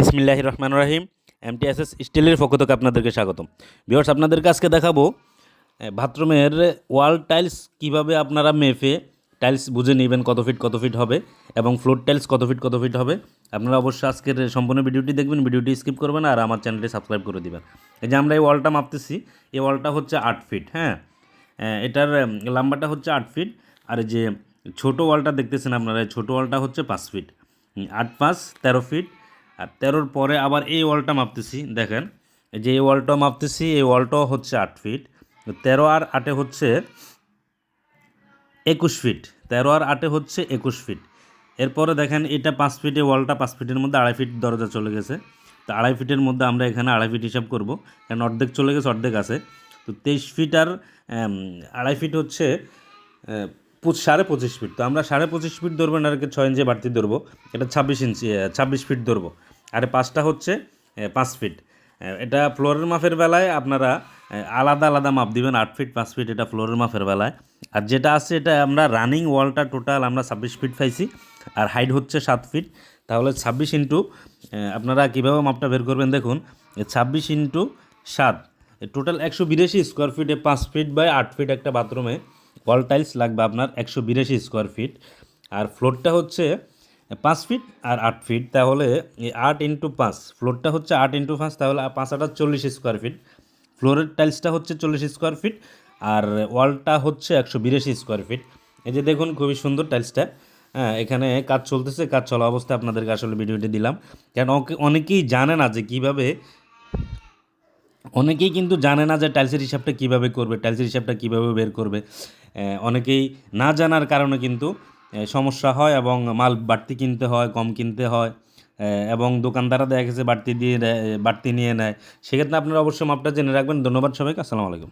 বিসমিল্লাহ রহমান রাহিম এমটিএসএস স্টিলের পক্ষ থেকে আপনাদেরকে স্বাগতম। বিয়ার্স আপনাদেরকে আজকে দেখাবো বাথরুমের ওয়াল টাইলস কীভাবে আপনারা মেপে টাইলস বুঝে নেবেন কত ফিট কত ফিট হবে এবং ফ্লোর টাইলস কত ফিট কত ফিট হবে। আপনারা অবশ্যই আজকের সম্পূর্ণ ভিডিওটি দেখবেন, ভিডিওটি স্কিপ করবেন আর আমার চ্যানেলটি সাবস্ক্রাইব করে দেবেন। এই যে আমরা এই ওয়ালটা মাপতেছি, এই ওয়ালটা হচ্ছে আট ফিট হ্যাঁ? এটার লাম্বাটা হচ্ছে আট ফিট, আর যে ছোটো ওয়ালটা দেখতেছেন আপনারা ছোটো ওয়ালটা হচ্ছে পাঁচ ফিট। আট পাঁচ তেরো ফিট আর তেরোর পরে আবার এই ওয়ালটা মাপতেছি, দেখেন। যে এই ওয়ালটা মাপতেছি, এই ওয়ালটাও হচ্ছে আট ফিট। তেরো আর আটে হচ্ছে একুশ ফিট। তেরো আর আটে হচ্ছে একুশ ফিট। এরপরে দেখেন, এটা পাঁচ ফিটে ওয়ালটা পাঁচ ফিটের মধ্যে আড়াই ফিট দরজা চলে গেছে। তো আড়াই ফিটের মধ্যে আমরা এখানে আড়াই ফিট হিসাব করব। কারণ অর্ধেক চলে গেছে, অর্ধেক আছে। তো তেইশ ফিট আর আড়াই ফিট হচ্ছে সাড়ে পঁচিশ ফিট। তো আমরা সাড়ে পঁচিশ ফিট ধরবো না, আর কি ছয় ইঞ্চি বাড়তি ধরবো। এটা ছাব্বিশ ইঞ্চি ছাব্বিশ ফিট ধরবো। আর পাঁচটা হচ্ছে পাঁচ ফিট এটা ফ্লোরের মাপের বেলায় আপনারা আলাদা আলাদা মাপ দিবেন, আট ফিট পাঁচ ফিট এটা ফ্লোরের মাপের বেলায়। আর যেটা আছে, এটা আমরা রানিং ওয়ালটা টোটাল আমরা ছাব্বিশ ফিট পাইছি, আর হাইট হচ্ছে সাত ফিট তাহলে ছাব্বিশ ইন্টু আপনারা কীভাবে মাপটা বের করবেন দেখুন ছাব্বিশ ইন্টু সাত। টোটাল একশো বিরাশি স্কোয়ার ফিটে পাঁচ ফিট বাই আট ফিট একটা বাথরুমে ওয়াল টাইলস লাগবে আপনার একশো বিরাশি স্কোয়ার ফিট আর ফ্লোরটা হচ্ছে পাঁচ ফিট আর আট ফিট তাহলে আট ইন্টু পাঁচ ফ্লোরটা হচ্ছে আট ইন্টু পাঁচ, তাহলে পাঁচ আটা চল্লিশ স্কোয়ার ফিট ফ্লোরের টাইলসটা হচ্ছে চল্লিশ স্কোয়ার ফিট আর ওয়ালটা হচ্ছে একশো বিরাশি স্কোয়ার ফিট এই যে দেখুন খুবই সুন্দর টাইলসটা হ্যাঁ এখানে কাজ চলতেছে, কাজ চলা অবস্থায় আপনাদেরকে আসলে ভিডিওটি দিলাম। কারণ অনেকেই জানে না যে কীভাবে অনেকেই কিন্তু জানে না যে টাইলসের হিসাবটা কীভাবে করবে টাইলসের হিসাবটা কীভাবে বের করবে। অনেকেই না জানার কারণে কিন্তু সমস্যা হয় এবং মাল বাড়তি কিনতে হয়, কম কিনতে হয় এবং দোকানদাররা দেখা গেছে বাড়তি দিয়ে বাড়তি নিয়ে নেয়। সেক্ষেত্রে আপনারা অবশ্যই মাপটা জেনে রাখবেন। ধন্যবাদ সবাইকে। আসসালামু আলাইকুম।